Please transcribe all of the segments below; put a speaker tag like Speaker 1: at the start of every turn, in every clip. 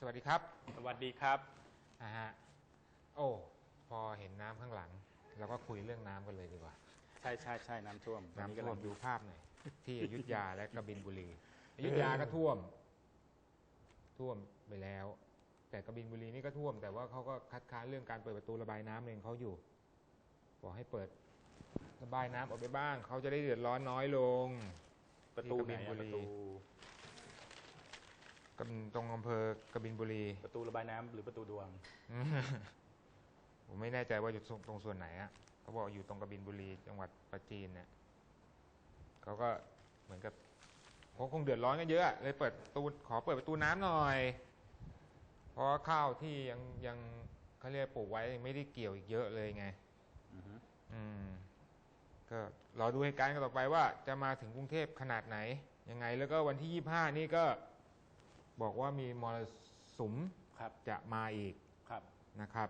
Speaker 1: สวัสดีครับ
Speaker 2: สวัสดีครับ
Speaker 1: อ่าฮะ โอ้ พอเห็นน้ำข้างหลัง เราก็คุยเรื่องน้ำกันเลยดีกว่า
Speaker 2: ใช่ใช่ใช่น้ำท่วมตอนนี้
Speaker 1: น้ำ
Speaker 2: กำ
Speaker 1: ท่ว
Speaker 2: ลั
Speaker 1: ม
Speaker 2: ง
Speaker 1: ดูภาพหน่อยที่อยุธยาและกบินบุรีอยุธยาก็ท่วม ท่วมไปแล้ว แต่กบินบุรีนี่ก็ท่วม แต่ว่าเขาก็คัดค้านเรื่องการเปิดประตูระบายน้ำเองเขาอยู่บอกให้เปิดระบายน้ำออกไปบ้าง เขาจะได้เดือดร้อนน้อยลง
Speaker 2: ประตูไหน
Speaker 1: ที่กบินบุ
Speaker 2: อะ
Speaker 1: รี
Speaker 2: ประตู
Speaker 1: กบินตรงอำเภอกบินบุรี
Speaker 2: ประตูระบายน้ำหรือประตูดวง
Speaker 1: อืม ผมไม่แน่ใจว่าอยู่ตรงตรงส่วนไหนอะเขาบอกอยู่ตรงกบินบุรีจังหวัดปัจจีนเนี่ยเขาก็เหมือนกับเขาคงเดือดร้อนกันเยอะเลยเปิดประตูขอเปิดประตูน้ำหน่อยเพราะว่าข้าวที่ยังยังเขาเรียกปลูกไว้ยังไม่ได้เกี่ยวอีกเยอะเลยไง
Speaker 2: อือฮึ
Speaker 1: อืมก็รอดูเหตุการณ์กันต่อไปว่า จะมาถึงกรุงเทพขนาดไหน ยังไง แล้วก็วันที่ยี่ห้านี่ก็บอกว่ามีมรสุม
Speaker 2: ครับ
Speaker 1: จะมาอีก
Speaker 2: ครับ
Speaker 1: นะครับ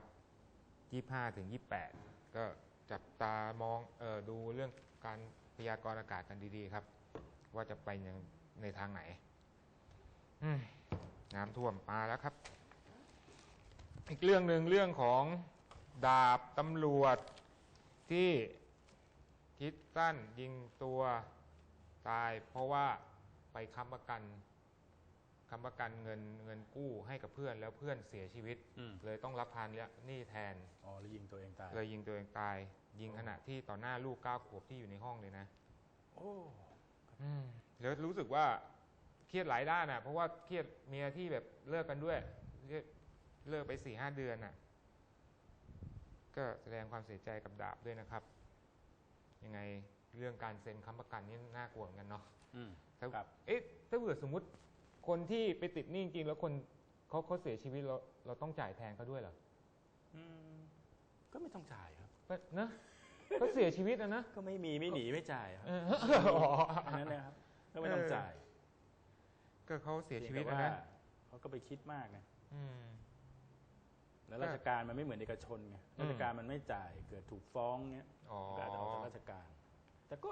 Speaker 1: 25ถึง28 ก็จับตามองออดูเรื่องการพยากรณ์อากาศกันดีๆครับ ว่าจะไปในในทางไหนน้ำท่วมมาแล้วครับ อีกเรื่องหนึ่งเรื่องของดาบตำรวจที่คิดสั้นยิงตัวตายเพราะว่าไปค้ำประกัน ค้ำประกันเงินเงินกู้ให้กับเพื่อนแล้วเพื่อนเสียชีวิต
Speaker 2: อืม
Speaker 1: เลยต้องรับภาระหนี้แทน
Speaker 2: อ๋อแล้วยิงตัวเองตาย
Speaker 1: เลยยิงตัวเองตาย ยิงขณะที่ต่อหน้าลูกเก้าขวบที่อยู่ในห้องเลยนะ
Speaker 2: โอ้
Speaker 1: แล้วรู้สึกว่าเครียดหลายด้านอะ เพราะว่าเครียดเมียที่แบบเลิกกันด้วยเลิกเลิกไปสี่ห้าเดือนอะ ก็แสดงความเสียใจกับดาบด้วยนะครับ ยังไงเรื่องการเซ็นค้ำประกันนี่น่ากลัวเหมือนกันเนาะ
Speaker 2: อืม
Speaker 1: ถ้า
Speaker 2: ครับ
Speaker 1: เอ๊ะถ้าเผื่อสมมุติ คนที่ไปติดหนี้จริงๆแล้วคนเขาเขาเสียชีวิตเราเราต้องจ่ายแทนเขาด้วยเหรอ
Speaker 2: อืมก็ไม่ต้องจ่ายครับ
Speaker 1: เอ้ยนะเขาเสียชีวิตนะนะ
Speaker 2: ก็ไม่มีไม่หนีไม่จ่ายครับ
Speaker 1: เอออ๋อ
Speaker 2: อันนั้นนะครับก็ไม่ต้องจ่าย
Speaker 1: ก็เขาเสียชีวิต
Speaker 2: พียง
Speaker 1: นะ
Speaker 2: แต่
Speaker 1: นะ
Speaker 2: ว่าเขาก็ไปคิดมากไง
Speaker 1: อืม
Speaker 2: แล้วราชการมันไม่เหมือนเอกชนไง
Speaker 1: อืม
Speaker 2: ราชการมันไม่จ่ายเกิดถูกฟ้องเงี้ย
Speaker 1: อ๋อ
Speaker 2: ก็อาจจะออกจากราชการ แต่ก็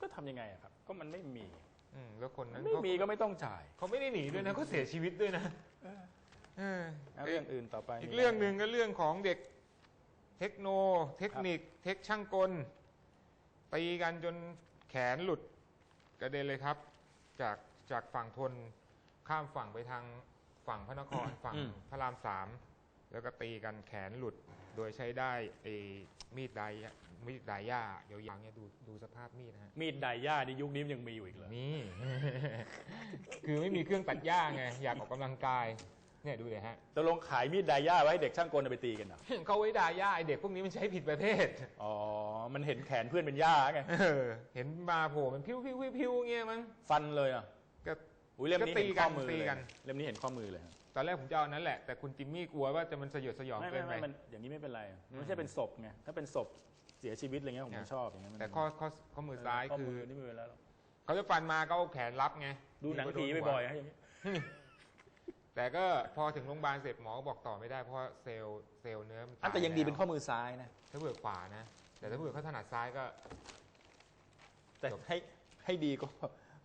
Speaker 2: ก็ทำยังไงอะครับ ก็มันไม่มี
Speaker 1: อืมแล้วคน
Speaker 2: มั
Speaker 1: นั้นน
Speaker 2: ไม่
Speaker 1: เขา
Speaker 2: มีก็ไม่ต้องจ่าย
Speaker 1: เขาไม่ได้หนีด้วยนะเขาเสียชีวิตด้วยนะเออ
Speaker 2: แล้วเรื่องอื่นต่อไป
Speaker 1: อีก
Speaker 2: มีะไเรื่
Speaker 1: องหนึ่งก็เรื่องของเด็กเทคโน เทคนิค เทคช่างกลตีกันจนแขนหลุดกระเด็นเลยครับ จากจากฝั่งทนข้ามฝั่งไปทางฝั่งพระนครฝั่ง
Speaker 2: อืม
Speaker 1: พระรามสามแล้วก็ตีกันแขนหลุด โดยใช้ได้ไอ้มีดได มีดไดย่ายาวๆเนี่ยดูดูสภาพมีดนะฮะ
Speaker 2: มีดไดย่าในยุคนี้มันยังมีอยู่อีกเหรอ
Speaker 1: นี่ คือไม่มีเครื่องตัดหญ้าไงอยากออกกำลังกาย เนี่ยดูเลยฮะ
Speaker 2: ตกลงขายมีดไดย่าไว้ให้เด็กช่างกลเอาไปตีกันเหรอ
Speaker 1: เขาไว้ด่าหญ้าไอเด็กพวกนี้มันใช้ผิดประเภท
Speaker 2: อ๋อ มันเห็นแขนเพื่อนเป็นหญ้าไง
Speaker 1: เออเห็นมาโผล่มันพิ้วพิ้วพิ้วพิ้วเงี้ยมั้ง
Speaker 2: ฟันเลยอะ
Speaker 1: ก็
Speaker 2: อุ้ยเล่มนี้
Speaker 1: ก็ตี
Speaker 2: เห็น
Speaker 1: กั
Speaker 2: ข้อนมือ
Speaker 1: ตี
Speaker 2: เลย
Speaker 1: กัน
Speaker 2: เล่มนี้เห็นข้อมือเลย
Speaker 1: ตอนแรกผมจะเอาอันนั้นแหละแต่คุณจิมมี่กลัวว่าจะมันสยดสยอง
Speaker 2: ไม่
Speaker 1: เกิ
Speaker 2: ไม่
Speaker 1: นไป
Speaker 2: ไม่มันอย่างนี้ไม่เป็นไรมันไม่ใช่เป็นศพไงถ้าเป็นศพเสียชีวิตอะไรเงี้ยผมไม่ชอบอย่างเงี้ยมัน
Speaker 1: แต่ข้อข้อข้อมือซ้าย
Speaker 2: ข้อ
Speaker 1: คื
Speaker 2: มื
Speaker 1: อ
Speaker 2: อนี่ไม่เป็นไรหรอก
Speaker 1: เขาจะฟันมาก็เอาแขนรับไง
Speaker 2: ดูหนังผีบ่อยๆฮะอย่างนี้
Speaker 1: แต่ก็พอถึงโรงพยาบาลเสร็จหมอก็บอกต่อไม่ได้เพราะว่าเซลล์เซลล์เนื้อมัน
Speaker 2: อันแต่ยังดีเป็น
Speaker 1: ล้ว
Speaker 2: ข้อมือซ้ายนะ
Speaker 1: ถ้าเผื่อขวานะ แต่ถ้าเผื่อเขาถนัดซ้ายก็
Speaker 2: แต่
Speaker 1: จบ
Speaker 2: ให้ให้ดีก็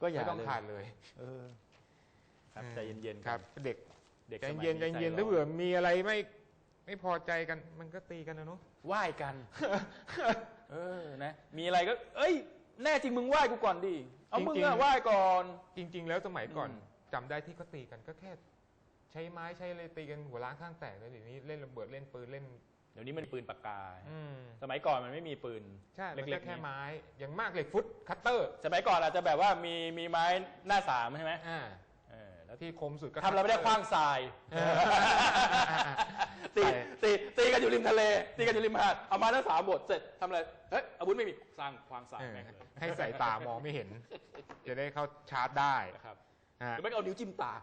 Speaker 2: ก็อย่า
Speaker 1: ไม่ต้อง
Speaker 2: เลย
Speaker 1: ขาดเลย
Speaker 2: เออ ครับใจเย็นๆ
Speaker 1: ครับ เด็ก
Speaker 2: เด็ก
Speaker 1: ใจ
Speaker 2: สมั
Speaker 1: เย็นใจเย็น
Speaker 2: ร้
Speaker 1: ถ้าเผื่อมีอะไรไม่ ไม่พอใจกันมันก็ตีกันนะเนาะ
Speaker 2: ไหว้กัน เออนะ มีอะไรก็ เอ้ย แน่จริงมึงไหว้กูก่อนดิเอามึง
Speaker 1: จริง
Speaker 2: อะ
Speaker 1: ๆ
Speaker 2: ไหว้ก่อน
Speaker 1: จริง ๆ แล้วสมัยก่อน
Speaker 2: อืม
Speaker 1: จำได้ที่เขาตีกันก็แค่ ใช้ไม้ใช้อะไรตีกันหัวล้างข้างแตกเลยเดี๋ยวนี้เล่นระเบิดเล่นปืนเล่น
Speaker 2: เดี๋ยวนี้มันปืนปากกา
Speaker 1: อืม
Speaker 2: สมัยก่อนมันไม่มีปืน
Speaker 1: ใช่มัน
Speaker 2: เล็
Speaker 1: ก็
Speaker 2: กๆ
Speaker 1: แค่
Speaker 2: นี่
Speaker 1: ไม้อย่างมากเหล็กฟุตคัตเตอร์
Speaker 2: สมัยก่อนอาจจะแบบว่ามีมีไม้หน้าสามใช่ไหม
Speaker 1: อ่า
Speaker 2: เออ แล้ว
Speaker 1: ที่คมสุดก็
Speaker 2: ทำอะไรไม่ได้คว้างทราย
Speaker 1: เออ
Speaker 2: ตี
Speaker 1: ใช่
Speaker 2: ตีตีกันอยู่ริมทะเล ตีกันอยู่ริมหาดเอามาหน้าสามบทเสร็จทำอะไรเฮ้ยอาวุธไม่มีสร้างคว้างทราย
Speaker 1: เออ
Speaker 2: แม่งเลย
Speaker 1: ให้ใส่ตามองไม่เห็น จะได้เข้าชาร์จได้
Speaker 2: นะครับ
Speaker 1: ฮะ
Speaker 2: หรือไม่ก็เอานิ้วจิ้มตา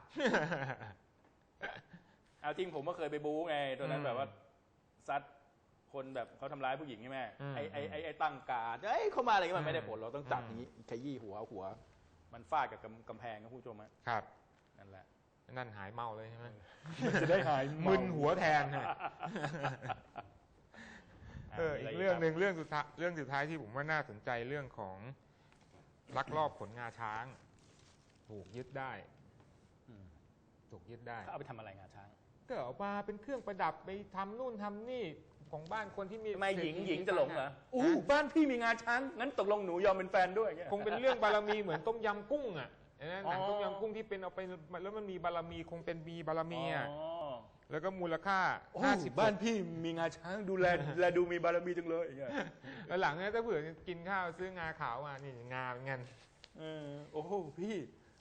Speaker 2: เอาจริงผมก็เคยไปบู๊ไงตอนนั้น
Speaker 1: อืม
Speaker 2: แบบว่าซัดคนแบบเขาทำร้ายผู้หญิงใช่ไหม
Speaker 1: อืม
Speaker 2: ไอ้ไอ้ไอ้ไอ้ตั้งการดเอ้ยเข้ามาอะไรเงี้ยมันไม่ได้ผลเราต้องจับ
Speaker 1: อืม
Speaker 2: อย่างนี้ขยี้หัวหัว มันฟาดกับกำกำแพงนะคุณผู้ชมฮะ
Speaker 1: ครับ
Speaker 2: นั่นแหละ
Speaker 1: นั่นหายเมาเลยใช่ไหม
Speaker 2: จะได้หาย
Speaker 1: มึนหัวแทนฮะเอออีกเรื่องหนึ่งเรื่องสุดท้ายเรื่องสุดท้ายที่ผมว่าน่าสนใจเรื่องของลักลอบขนงาช้าง ถูกยึดได้
Speaker 2: อืม
Speaker 1: ถูกยึดได้
Speaker 2: เขาเอาไปทำอะไรงาช้าง
Speaker 1: ก็เอามาเป็นเครื่องประดับไปทำนู่นทำนี่ของบ้านคนที่มี
Speaker 2: ทำไมหญิง
Speaker 1: เศรษฐี
Speaker 2: หญิงจะหลงเหรอ
Speaker 1: ฮ
Speaker 2: อู้บ้านพี่มีงาช้างงั้นตกลงหนูยอมเป็นแฟนด้วยอย่างเงี้ย
Speaker 1: คงเป็นเรื่องบารมีเหมือนต้มยำกุ้งอะ เห็นไหมหนัง
Speaker 2: อ๋อ
Speaker 1: ต้มยำกุ้งที่เป็นเอาไปแล้วมันมีบารมีคงเป็นมีบารมีอะ
Speaker 2: อ๋อ
Speaker 1: แล้วก็มูลค่า
Speaker 2: โอ้
Speaker 1: ห้าสิบ
Speaker 2: บ้านพี่มีงาช้างดูแล แลดูมีบารมีจังเลยอย่างเงี้ย
Speaker 1: แล้วหลังเนี่ยถ้าเผื่อกินข้าวซื้องาขาวมานี่งาเหมือนกัน
Speaker 2: เออโอ้โหพี่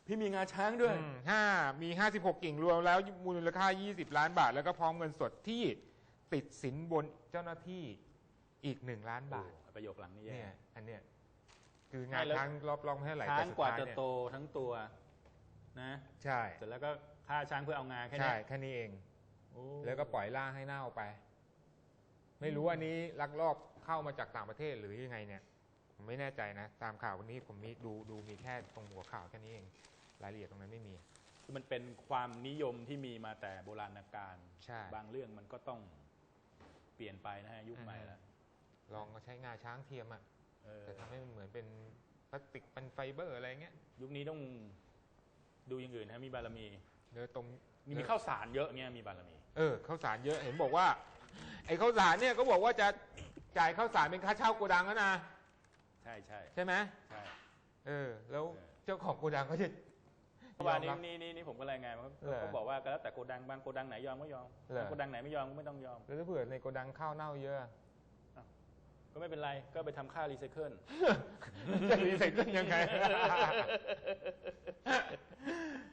Speaker 2: พี่มีงาช้างด้วย
Speaker 1: อืมห้ามีห้าสิบหกกิ่งรวมแล้วมูลค่ายี่สิบล้านบาท แล้วก็พร้อมเงินสดที่ติดสินบนเจ้าหน้าที่อีกหนึ่งล้านบาท
Speaker 2: โอ้ประโยคหลังนี้
Speaker 1: เนี่
Speaker 2: แย่
Speaker 1: ยอันเนี้ย คืองา
Speaker 2: ไม่แล้ว
Speaker 1: ช้างรอบรองให้ไหล
Speaker 2: ช้าง
Speaker 1: แต่สุด
Speaker 2: กว่า
Speaker 1: ท้าย
Speaker 2: จะ
Speaker 1: เนี่ย
Speaker 2: โตทั้งตัว นะ
Speaker 1: ใช่
Speaker 2: เสร็จแล้วก็ฆ่าช้างเพื่อเอางาแค่
Speaker 1: ใช่
Speaker 2: นี้
Speaker 1: แค่นี้เอง
Speaker 2: โอ้
Speaker 1: แล้วก็ปล่อยล่างให้เน่าไป ไม่รู้อันนี้ลักลอบเข้ามาจากต่างประเทศหรือยังไงเนี่ย ผมไม่แน่ใจนะตามข่าววันนี้ผมมีดูดูมีแค่ตรงหัวข่าวแค่นี้เองรายละเอียดตรงนั้นไม่มี
Speaker 2: คือมันเป็นความนิยมที่มีมาแต่โบราณกาล
Speaker 1: ใช่
Speaker 2: บางเรื่องมันก็ต้องเปลี่ยนไปนะฮะยุคใหม่แล้ว
Speaker 1: ลองก็ใช้งาช้างเทียมอะ
Speaker 2: เออ
Speaker 1: แต่ทำให้มันเหมือนเป็นพ ลาสติกเป็นไฟเบอร์อะไรเงี้ย
Speaker 2: ยุคนี้ต้องดูอย่างอื่นนะมีบารมี
Speaker 1: เนื้อตรง
Speaker 2: มีมีข้าวสารเยอะเงี้ยมีบารมี
Speaker 1: เออข้าวสารเยอะเห็นบอกว่า ไอ้ข้าวสารเนี่ยก็บอกว่าจะจ่ายข้าวสารเป็นค่าเช่าโกดังแล้วนะ
Speaker 2: ใช่ใช่
Speaker 1: ใช่ไหม
Speaker 2: ใช่
Speaker 1: เออ แล้ว
Speaker 2: เออ
Speaker 1: เจ้าของโกดังก็จะ
Speaker 2: เมื่อวานนี้
Speaker 1: ยอมรับ
Speaker 2: นี่นี่นี่ผมก็รายงานมา
Speaker 1: เหรอ
Speaker 2: เขาบอกว่าก็แล้วแต่โกดังบางโกดังไหนยอมก็ยอม
Speaker 1: เหรอ
Speaker 2: บางโกดังไหนไม่ยอมก็ไม่ต้องยอม
Speaker 1: แล้วถ้าเผื่อในโกดังข้าวเน่าเยอะ
Speaker 2: ก็ไม่เป็นไร ก็ไปทำค่ารีไซเคิล
Speaker 1: จะรีไซเคิลยังไง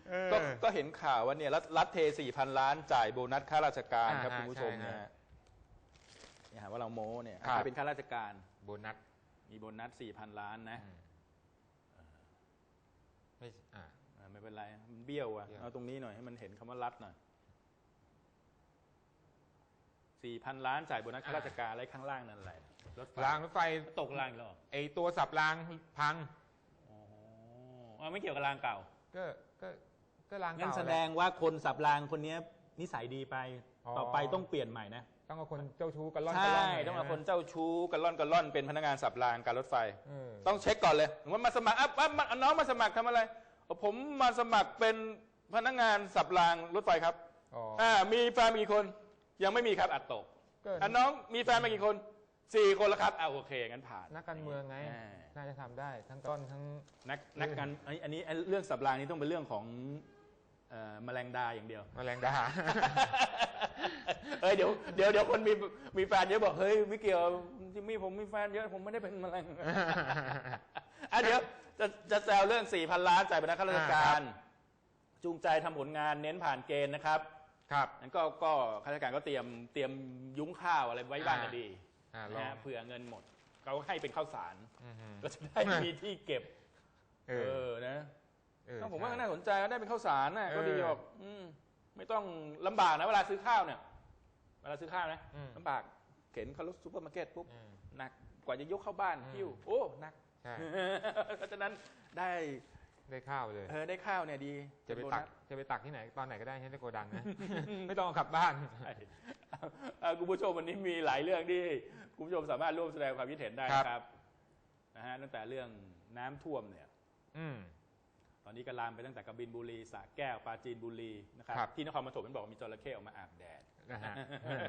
Speaker 1: เออ
Speaker 2: ก็ก็เห็นข่าวว่าเนี่ยรัฐรัฐเทสี่พันล้านจ่ายโบนัสข้าราชการ
Speaker 1: อ่า
Speaker 2: ครับ
Speaker 1: ฮะ
Speaker 2: คุณผู้ชม
Speaker 1: ใช่
Speaker 2: เนี่ย
Speaker 1: ฮะ
Speaker 2: เนี่ยหาว่าเราโม้เนี่ย
Speaker 1: ครับ
Speaker 2: ใครเป็นข้าราชการ
Speaker 1: โบนัส
Speaker 2: มีโบนัสสี่พันล้านนะ
Speaker 1: อืมไม่อ่า
Speaker 2: อ่าไม่เป็นไรมันเบี้ยวอะ
Speaker 1: เบี้ยว
Speaker 2: เอาตรงนี้หน่อยให้มันเห็นคำว่ารัฐหน่อยสี่พันล้านจ่ายโบนัสข้าราชการอะไรข้างล่างนั่นแหละ รถไฟ
Speaker 1: รางรถไฟ
Speaker 2: ตกรางอีกแล้วเหรอ
Speaker 1: ไอตัวสับรางพัง
Speaker 2: อ๋ออ๋อไม่เกี่ยวกับรางเก่า
Speaker 1: ก็ก็ก็ราง
Speaker 2: งั้น
Speaker 1: เก่า
Speaker 2: แส
Speaker 1: ห
Speaker 2: ด
Speaker 1: ละ
Speaker 2: งว่าคนสับรางคนเนี้ยนิสัยดีไป
Speaker 1: อ๋อ
Speaker 2: ต่อไปต้องเปลี่ยนใหม่นะ
Speaker 1: ต้องเอาคนเจ้าชู้กันล่อน
Speaker 2: ใช
Speaker 1: กันล่่นหย
Speaker 2: ต้องเอาะคนเจ้าชู้กันล่อนกันล่อนเป็นพนักงานสับรางการรถไฟ
Speaker 1: เออ
Speaker 2: ต้องเช็คก่อนเลยว่ามาสมัครอะอะมาน้องมาสมัครทำอะไรอ๋อผมมาสมัครเป็นพนักงานสับรางรถไฟครับ
Speaker 1: อ๋อ
Speaker 2: อ่ามีแฟนมากี่คน ยังไม่มีครับอัดตก
Speaker 1: ก็
Speaker 2: อะน้องมีแฟนมากี่คน สี่คนแล้วครับอ่าโอเคงั้นผ่าน
Speaker 1: นักการเมืองไง
Speaker 2: อ่า
Speaker 1: น่าจะทำได้ทั้งต้นทั้ง
Speaker 2: นักนักการไอ้อันนี้ไอ้เรื่องสับรางนี้ต้องเป็นเรื่องของเอ่อแมลงดาอย่างเดียว
Speaker 1: แมลงดา
Speaker 2: เอ้ยเดี๋ยวเดี๋ยวเดี๋ยวคนมีมีแฟนเยอะบอกเฮ้ยไม่เกี่ยวจิมมี่ผมมีแฟนเยอะผมไม่ได้เป็นแมลงอะเดี๋ยวจะจะแซวเรื่อง4พันล้านจ่ายไปนักข้าราชการ จูงใจทำผลงานเน้นผ่านเกณฑ์นะครับ
Speaker 1: ครับ
Speaker 2: นั้นก็ก็ข้าราชการก็เตรียมเตรียมยุ้งข้าวอะไรไว้บ้างก็ดี
Speaker 1: อ่าล
Speaker 2: นะ
Speaker 1: อง
Speaker 2: ฮะเผื่อเงินหมดเขาให้เป็นข้าวสาร
Speaker 1: อือฮึ
Speaker 2: ก็จะได้มีที่เก็บ
Speaker 1: เอ
Speaker 2: เอ
Speaker 1: อ
Speaker 2: อนะ
Speaker 1: เออ
Speaker 2: ก็ผมว่า
Speaker 1: ใช่
Speaker 2: น่าสนใจก็ได้เป็นข้าวสารนะก็ดี
Speaker 1: เออ
Speaker 2: ออกอืมไม่ต้องลำบากนะเวลาซื้อข้าวเนี่ย เวลาซื้อข้าวนะ
Speaker 1: อืม
Speaker 2: ลำบากเข็นเข้ารถซูเปอร์มาร์เก็ตปุ๊บ
Speaker 1: อืม
Speaker 2: หนักกว่าจะยกเข้าบ้าน
Speaker 1: อืม
Speaker 2: หิ้วโอ้หนัก
Speaker 1: ใช่
Speaker 2: เพราะฉะนั้นได้
Speaker 1: ได้ข้าวเลย
Speaker 2: เออได้ข้าวเนี่ยดี
Speaker 1: จะไป
Speaker 2: เป็นโบ
Speaker 1: ตั
Speaker 2: นั
Speaker 1: ก
Speaker 2: ส
Speaker 1: จะไปตักที่ไหน ตอนไหนก็ได้ใช้ในโกดังนะ ไม่ต้องเอากลับบ้าน
Speaker 2: ใช่เอาเอา คุณผู้ชมวันนี้มีหลายเรื่องที่คุณผู้ชมสามารถร่วมแสดงความคิดเห็นได้
Speaker 1: ครับ
Speaker 2: นะครับนะฮะตั้งแต่เรื่องน้ำท่วมเนี่ย
Speaker 1: อืม
Speaker 2: ตอนนี้ก็ลามไปตั้งแต่กบินบุรีสระแก้วปราจีนบุรีนะครับ
Speaker 1: ครับ
Speaker 2: ที่นครปฐมมันบอกว่ามีจระเข้ออกมาอาบแดด
Speaker 1: นะฮะเออ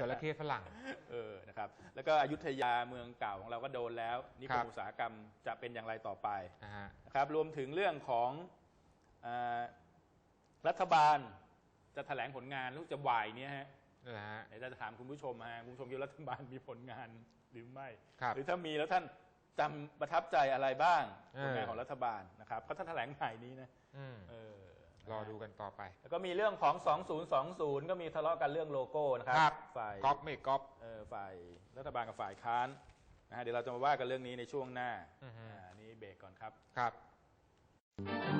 Speaker 1: จระเข้ฝรั่ง
Speaker 2: เออนะครับ แล้วก็อยุธยาเมืองเก่าของเราก็โดนแล้วนิค
Speaker 1: ครั
Speaker 2: ม
Speaker 1: บ
Speaker 2: อุตสาหกรรมจะเป็นอย่างไรต่อไป
Speaker 1: นะฮะ
Speaker 2: นะครับ รวมถึงเรื่องของเออรัฐบาลจะแถลงผลงานลูกจะวายเนี่ยฮะ
Speaker 1: นะฮะ
Speaker 2: เดี๋ยวจะถามคุณผู้ชมฮะคุณผู้ชมคิดว่ารัฐบาลมีผลงานหรือไม่
Speaker 1: ครับ
Speaker 2: หรือถ้ามีแล้วท่านจำประทับใจอะไรบ้าง
Speaker 1: เออ
Speaker 2: ผลงานของรัฐบาลนะครับเพราะถ้าแถลงใหม่นี้นะ
Speaker 1: อืม
Speaker 2: เออ
Speaker 1: รอดูกันต่อไป
Speaker 2: แล้วก็มีเรื่องของ 2020 ก็มีทะเลาะกันเรื่องโลโก้นะค
Speaker 1: ครั
Speaker 2: รับ ฝ่าย
Speaker 1: ก๊อปไม่ก๊อป
Speaker 2: เออฝ่ายรัฐบาลกับฝ่ายค้านนะฮะเดี๋ยวเราจะมาว่ากันเรื่องนี้ในช่วงหน้า
Speaker 1: อือฮึ
Speaker 2: อ่านี่เบรกก่อนครับ
Speaker 1: ครับ